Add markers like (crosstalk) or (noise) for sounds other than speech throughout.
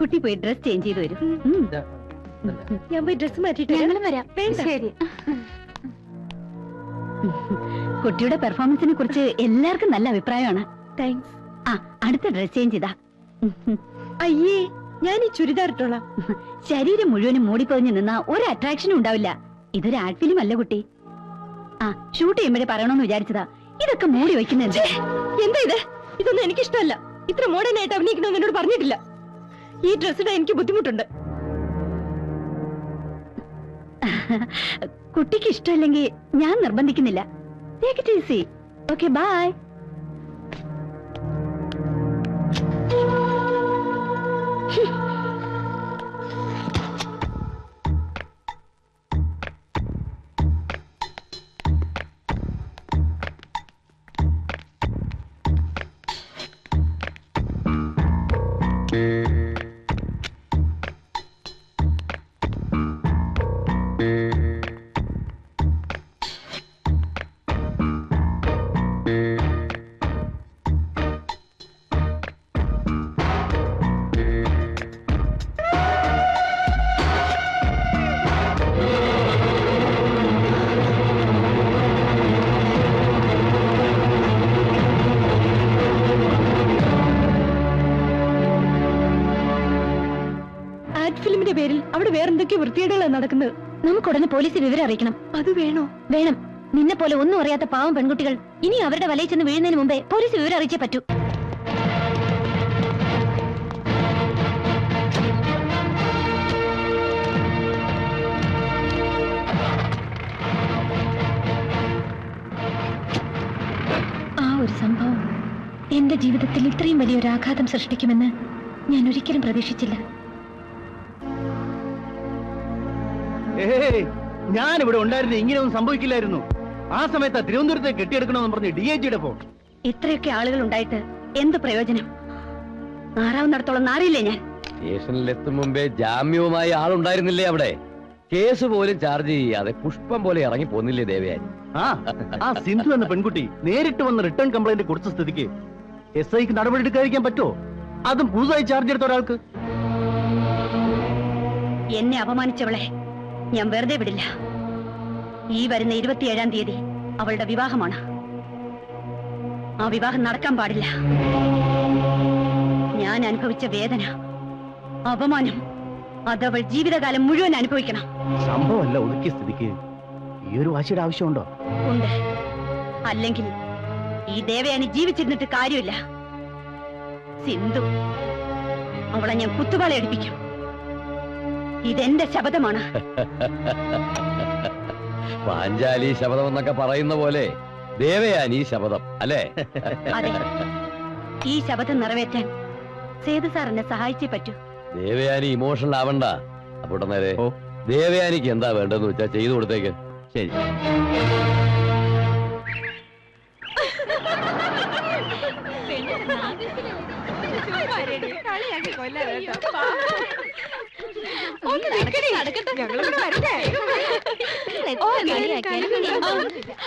കുട്ടി പോയി dress change ചെയ്ത് വരും. ഞാൻ പോയി ഡ്രസ് മാറ്റിട്ട് ഞങ്ങളും വരാം. വേണ്ട. ശരി. കുട്ടിയുടെ പെർഫോമൻസിനെ കുറിച്ച് എല്ലാവർക്കും നല്ല അഭിപ്രായമാണ്. താങ്ക്സ് ആ അടുത്ത ഡ്രസ് ചേഞ്ച് ചെയ്താ അയ്യേ ഞാൻ ഈ ചുരിദാർ ഇട്ടോളാം. ശരീരം മുഴുവനും മൂടിപ്പൊതിഞ്ഞ് നിന്ന ഒരു അട്രാക്ഷനും ഉണ്ടാവില്ല. ഇതൊരു ആഡ് ഫിലിം അല്ല കുട്ടി. ആ ഷൂട്ട് ചെയ്യുമ്പോഴേ പറയണമെന്ന് വിചാരിച്ചതാ. ഇതൊക്കെ മൂടി വെക്കുന്നുണ്ട്. എന്താ ഇത്? ഇതൊന്നും എനിക്കിഷ്ടമല്ല. ഇത്ര മോഡേൺ ആയിട്ട് അഭിനയിക്കണമെന്ന് എന്നോട് പറഞ്ഞിട്ടില്ല. ഈ ഡ്രസ് ഇടാൻ എനിക്ക് ബുദ്ധിമുട്ടുണ്ട്. കുട്ടിക്ക് ഇഷ്ടമല്ലെങ്കിൽ ഞാൻ നിർബന്ധിക്കുന്നില്ല. ടേക്ക് ഓക്കെ ബൈ ആഡ് പേരിൽ അവിടെ വേറെന്തൊക്കെയോ വൃത്തികേടുകളാണ് നടക്കുന്നത്. നമുക്ക് ഉടനെ പോലീസ് വിവരം അറിയിക്കണം. അത് വേണോ? വേണം. നിന്നെ പോലെ ഒന്നും അറിയാത്ത പാവം പെൺകുട്ടികൾ ഇനി അവരുടെ വലയിൽ ചെന്ന് വീഴുന്നതിന് മുമ്പേ പോലീസ് വിവരം അറിയിച്ചേ പറ്റൂ. ആ ഒരു സംഭവം എന്റെ ജീവിതത്തിൽ ഇത്രയും വലിയൊരു ആഘാതം സൃഷ്ടിക്കുമെന്ന് ഞാൻ ഒരിക്കലും പ്രതീക്ഷിച്ചില്ല. ഞാൻ ഇവിടെ ഉണ്ടായിരുന്ന ഇങ്ങനെയൊന്നും സംഭവിക്കില്ലായിരുന്നു. ആ സമയത്ത് തിരുവനന്തപുരത്തെ കെട്ടിയെടുക്കണമെന്ന് പറഞ്ഞ് ഡി ഐ ജിയുടെ ഫോൺ. ഇത്രയൊക്കെ ആളുകൾ ഉണ്ടായിട്ട് എന്ത് പ്രയോജനം? മാറാവുന്നിടത്തോളം മാറിയില്ലേ ഞാൻ? സ്റ്റേഷനിലെത്തും മുമ്പേ ജാമ്യവുമായി ആളുണ്ടായിരുന്നില്ലേ അവിടെ? കേസ് പോലും ചാർജ് ചെയ്യാതെ പുഷ്പം പോലെ ഇറങ്ങി പോന്നില്ലേ ദേവയാനി? ആ ആ സിന്ധു എന്ന പെൺകുട്ടി നേരിട്ട് വന്ന് റിട്ടേൺ കംപ്ലൈന്റ് കൊടുത്ത സ്ഥിതിക്ക് എസ് ഐക്ക് നടപടി എടുക്കാതിരിക്കാൻ പറ്റുമോ? അതും പുതുതായി ചാർജ് എടുത്ത ഒരാൾക്ക്. എന്നെ അപമാനിച്ചവളെ. ഞാൻ വെറുതെ വിടില്ല. ഈ വരുന്ന ഇരുപത്തിയേഴാം തീയതി അവളുടെ വിവാഹമാണ്. ആ വിവാഹം നടക്കാൻ പാടില്ല. ഞാൻ അനുഭവിച്ച വേദന അപമാനം അതവൾ ജീവിതകാലം മുഴുവൻ അനുഭവിക്കണം. സംഭവമല്ല ഒതുക്കിയ സ്ഥിതിക്ക് ഈ ഒരു വാശിയുടെ ആവശ്യമുണ്ടോ? ഉണ്ട്. അല്ലെങ്കിൽ ഈ ദേവയാനി ജീവിച്ചിരുന്നിട്ട് കാര്യമില്ല. സിന്ധു അവളെ ഞാൻ കുത്തുപാള എടുപ്പിക്കും ഇതെന്റെ ശബ്ദമാണ് (laughs) പാഞ്ചാലി ശബദം എന്നൊക്കെ പറയുന്ന പോലെ ദേവയാനി ശബദം അല്ലേ? (laughs) അതെ. ഈ ശബ്ദം നിറവേറ്റാൻ സേതു സാർ എന്നെ സഹായിച്ചേ പറ്റൂ. ദേവയാനി ഇമോഷണൽ ആവണ്ട. അപ്പോൾ നേരെ. ദേവയാനിക്ക് എന്താ വേണ്ടെന്ന് വെച്ചാ ചെയ്തു കൊടുത്തേക്ക്. ശരി.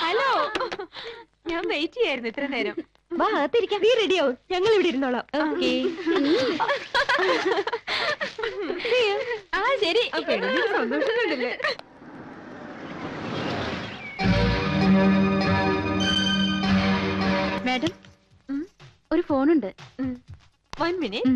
ഹലോ. ഞാൻ വെയിറ്റ് ചെയ്യായിരുന്നു ഇത്ര നേരം. വാ അകത്തിരിക്കാം. നീ റെഡിയാവും ഞങ്ങൾ ഇവിടെ ഇരുന്നോളാം. ആ ശരി. സന്തോഷം കണ്ടില്ലേ മാഡം ഒരു ഫോണുണ്ട്. വൺ മിനിറ്റ്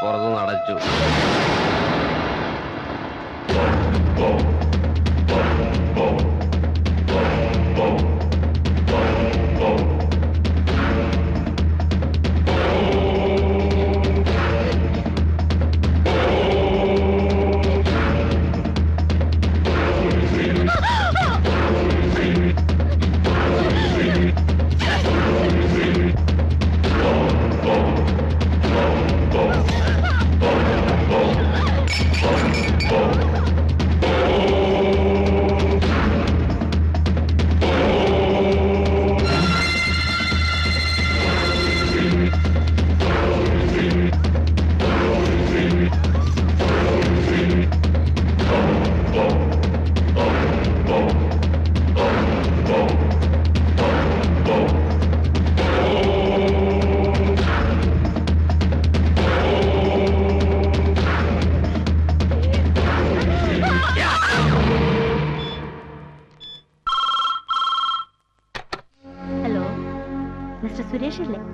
പുറത്തുനിന്ന് അടച്ചു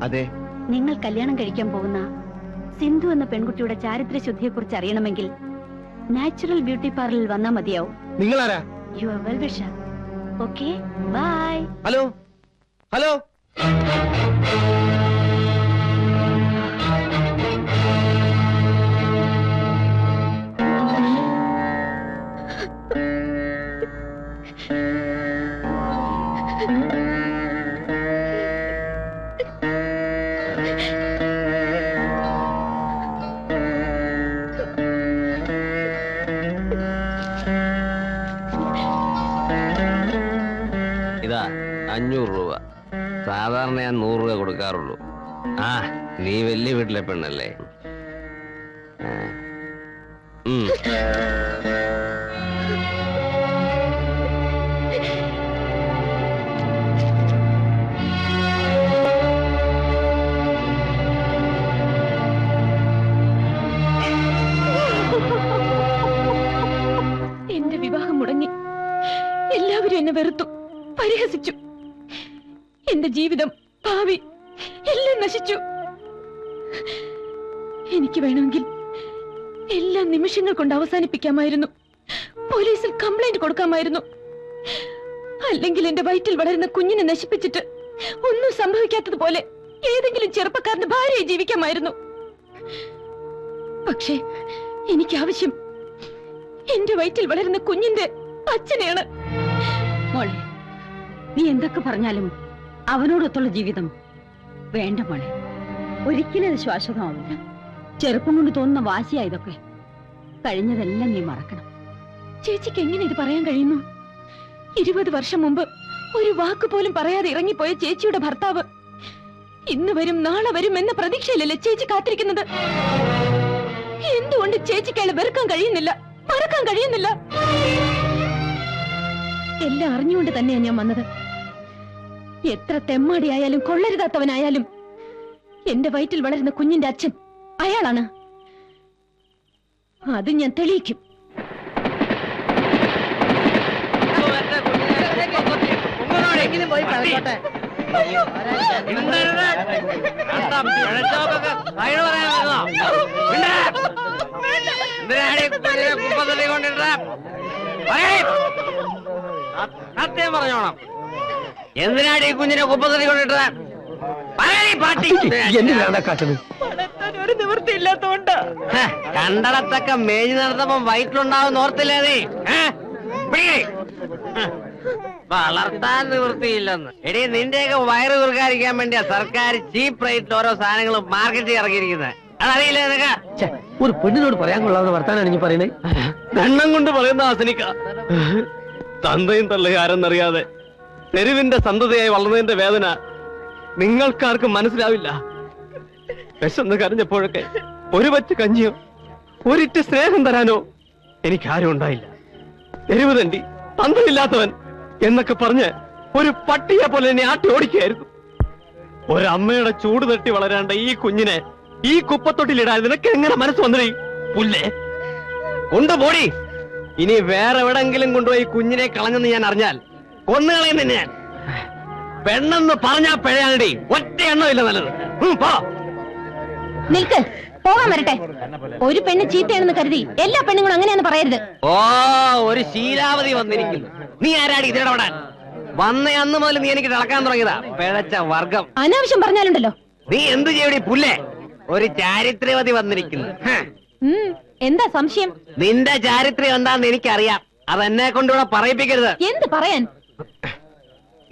അതെ. നിങ്ങൾ കല്യാണം കഴിക്കാൻ പോകുന്ന സിന്ധു എന്ന പെൺകുട്ടിയുടെ ചാരിത്ര ശുദ്ധിയെ കുറിച്ച് അറിയണമെങ്കിൽ നാച്ചുറൽ ബ്യൂട്ടി പാർലറിൽ വന്നാ മതിയാവും. നിങ്ങൾ ആരാ യു ആർ വെൽ വിഷ ഓക്കെ ബൈ ഹലോ? ഹലോ? അഞ്ഞൂറ് രൂപ. സാധാരണ ഞാൻ നൂറ് രൂപ കൊടുക്കാറുള്ളൂ. ആ നീ വലിയ വീട്ടിലെ പെണ്ണല്ലേ? ജീവിതം. ഭാവി എല്ലാം നശിച്ചു. എനിക്ക് വേണമെങ്കിൽ എല്ലാ നിമിഷങ്ങൾ കൊണ്ട് അവസാനിപ്പിക്കാമായിരുന്നു. പോലീസിൽ കംപ്ലൈന്റ് കൊടുക്കാമായിരുന്നു. അല്ലെങ്കിൽ എന്റെ വയറ്റിൽ വളരുന്ന കുഞ്ഞിനെ നശിപ്പിച്ചിട്ട് ഒന്നും സംഭവിക്കാത്തതുപോലെ ഏതെങ്കിലും ചെറുപ്പക്കാരന്റെ ഭാര്യയെ ജീവിക്കാമായിരുന്നു. പക്ഷേ എനിക്ക് ആവശ്യം എന്റെ വയറ്റിൽ വളരുന്ന കുഞ്ഞിന്റെ അച്ഛനെയാണ്. നീ എന്തൊക്കെ പറഞ്ഞാലും അവനോടൊത്തുള്ള ജീവിതം വേണ്ട മോളെ. ഒരിക്കലും അത് ചെറുപ്പം കൊണ്ട് തോന്നുന്ന വാശിയാ ഇതൊക്കെ കഴിഞ്ഞതെല്ലാം നീ മറക്കണം. ചേച്ചിക്ക് എങ്ങനെ ഇത് പറയാൻ കഴിയുന്നു? ഇരുപത് വർഷം മുമ്പ് ഒരു വാക്ക് പോലും പറയാതെ ഇറങ്ങിപ്പോയ ചേച്ചിയുടെ ഭർത്താവ് ഇന്ന് വരും നാളെ വരും എന്ന പ്രതീക്ഷയിലല്ലേ ചേച്ചി കാത്തിരിക്കുന്നത്? എന്തുകൊണ്ട് ചേച്ചിക്ക് അയാളെ വെറുക്കാൻ കഴിയുന്നില്ല? മറക്കാൻ കഴിയുന്നില്ല? എല്ലാം അറിഞ്ഞുകൊണ്ട് തന്നെയാ ഞാൻ വന്നത്. എത്ര തെമ്മാടിയായാലും കൊള്ളരുതാത്തവനായാലും എന്റെ വയറ്റിൽ വളരുന്ന കുഞ്ഞിന്റെ അച്ഛൻ അയാളാണ് അത് ഞാൻ തെളിയിക്കും സത്യം പറഞ്ഞോണം എന്തിനാണ് ഈ കുഞ്ഞിനെ കുപ്പത്തടി കൊണ്ടിട്ടത്? ഒരു നിവൃത്തി ഇല്ലാത്തോണ്ടാ ഹ, കണ്ടടത്തൊക്കെ മേഞ്ഞു നടന്നപ്പോ വയറ്റിലുണ്ടാവും ഓർത്തില്ലേ നീ? വളർത്താൻ നിവൃത്തിയില്ലെന്ന്. എടി നിന്റെയൊക്കെ വയറ് വീർക്കാതിരിക്കാൻ വേണ്ടിയാ സർക്കാർ ചീപ്പ് റേറ്റിൽ ഓരോ സാധനങ്ങളും മാർക്കറ്റിൽ ഇറക്കിയിരിക്കുന്നത്. അതറിയില്ല നിനക്ക്? ഒരു പെണ്ണിനോട് പറയാൻ കൊള്ളാവുന്ന വർത്താനാണ് നീ പറയുന്നത്. എണ്ണം കൊണ്ട് പറയുന്ന ആസനിക്ക. തന്തയും തള്ളയും ആരെന്നറിയാതെ തെരുവിന്റെ സന്തതയായി വളർന്നതിന്റെ വേദന നിങ്ങൾക്കാർക്കും മനസ്സിലാവില്ല. വിശന്ന് കരഞ്ഞപ്പോഴൊക്കെ ഒരു പറ്റ് കഞ്ഞിയോ ഒരിറ്റ് സ്നേഹം തരാനോ എനിക്ക് ആരും ഉണ്ടായില്ല. തെരുവ് തണ്ടി തന്തയില്ലാത്തവൻ എന്നൊക്കെ പറഞ്ഞ് ഒരു പട്ടിയെ പോലെ എന്നെ ആട്ടി ഓടിക്കുകയായിരുന്നു. ഒരമ്മയുടെ ചൂട് തട്ടി വളരാണ്ട ഈ കുഞ്ഞിനെ ഈ കുപ്പത്തൊട്ടിലിടാൻ നിനക്ക് എങ്ങനെ മനസ്സ് വന്നേ പുല്ലേ? കൊണ്ടുപോടി. ഇനി വേറെ എവിടെങ്കിലും കൊണ്ടുപോയി കുഞ്ഞിനെ കളഞ്ഞെന്ന് ഞാൻ അറിഞ്ഞാൽ കൊന്നുകളയും നിന്നെ ഞാൻ. പെണ്ണെന്ന് പറഞ്ഞാ പിഴയാണടി ഒറ്റ എണ്ണമില്ല നല്ലത്. പോ. നിൽക്ക്. പോകാൻ വരട്ടെ. ഒരു പെണ്ണ് ചീത്തയാണെന്ന് കരുതി എല്ലാ പെണ്ണുങ്ങളും അങ്ങനെയാണ് പറയരുത്. ഓ ഒരു ശീലാവതി വന്നിരിക്കുന്നു. നീ ആരാടി ഇതിടപെടാൻ വന്ന അന്ന് മുതൽ നീ എനിക്ക് തിളക്കാൻ തുടങ്ങിയതാ. പിഴച്ച വർഗം. അനാവശ്യം പറഞ്ഞാലുണ്ടല്ലോ. നീ എന്ത് ചെയ്യടി പുല്ലേ? ഒരു ചാരിത്രവതി വന്നിരിക്കുന്നു. എന്താ സംശയം? നിന്റെ ചാരിത്രം എന്താന്ന് എനിക്കറിയാം. അതെന്നെ കൊണ്ടുകൂടെ പറയിപ്പിക്കരുത്. എന്ത് പറയാൻ?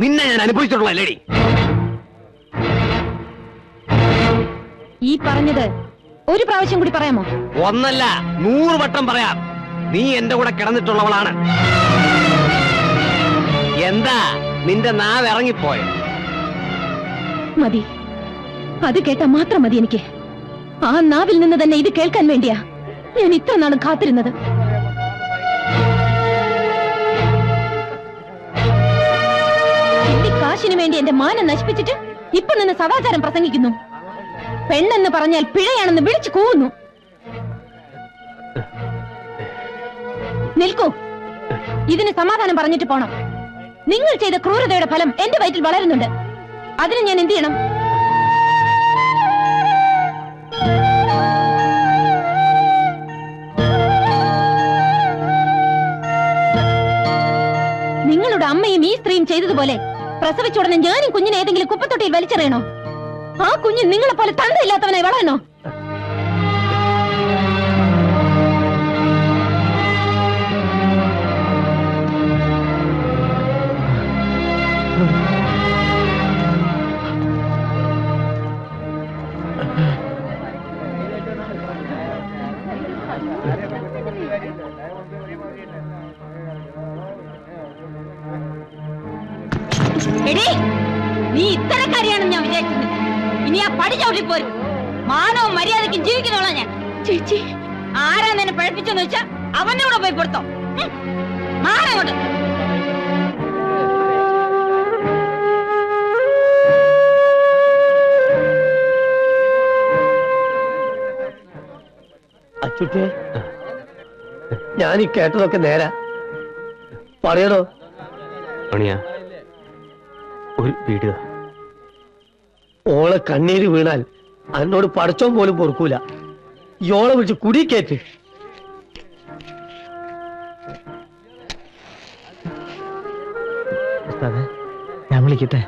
നിന്നെ ഞാൻ അനുഭവിച്ചിട്ടുള്ള ലേഡി. ഈ പറഞ്ഞത് ഒരു പ്രാവശ്യം കൂടി പറയാമോ? ഒന്നല്ല നൂറ് വട്ടം പറയാം. നീ എന്റെ കൂടെ കിടന്നിട്ടുള്ളവളാണ്. എന്താ നിന്റെ നാവ് ഇറങ്ങിപ്പോയ? മതി. അത് കേട്ട മാത്രം മതി എനിക്ക്. ആ നാവിൽ നിന്ന് തന്നെ ഇത് കേൾക്കാൻ വേണ്ടിയാ ഞാൻ ഇത്ര നാളും കാത്തിരുന്നത്. കാശിനു വേണ്ടി എന്റെ മാനം നശിപ്പിച്ചിട്ട് ഇപ്പൊ നിന്ന് സദാചാരം പ്രസംഗിക്കുന്നു. പെണ്ണെന്ന് പറഞ്ഞാൽ പിഴയാണെന്ന് വിളിച്ചു കൂവുന്നു. നിൽക്കൂ. ഇതിന് സമാധാനം പറഞ്ഞിട്ട് പോണം. നിങ്ങൾ ചെയ്ത ക്രൂരതയുടെ ഫലം എന്റെ വയറ്റിൽ വളരുന്നുണ്ട്. അതിന് ഞാൻ എന്ത് ചെയ്യണം? നിങ്ങളുടെ അമ്മയും ഈ സ്ത്രീയും ചെയ്തതുപോലെ പ്രസവിച്ചുടനെ ഞാനും കുഞ്ഞിനെ ഏതെങ്കിലും കുപ്പത്തൊട്ടിയിൽ വലിച്ചെറിയണോ? ആ കുഞ്ഞ് നിങ്ങളെ പോലെ തന്തയില്ലാത്തവനായി വളരണോ? ഇനി ആ പടി ചവിട്ടി പോരും മാനവും മര്യാദയ്ക്ക് ജീവിക്കുന്നോളാ ഞാൻ. ചേച്ചി. ആരാ നിന്നെ പഴപ്പിച്ചെന്ന് വെച്ചാ അവന്റെ കൂടെ പോയി കൊടുത്തോ. മാറങ്ങോട്ട് അച്ചുട്ടേ ഞാൻ ഈ കേട്ടതൊക്കെ നേരാ. പറയണോ പണിയാ ഒരു വീഡിയോ ഓളെ കണ്ണീര് വീണാൽ അതിനോട് പടച്ചോൻ പോലും പൊറുക്കൂല. ഇയോളെ വിളിച്ച് കുടി കേറ്റ്. ഞാൻ വിളിക്കട്ടെ.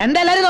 എന്താ എല്ലാരും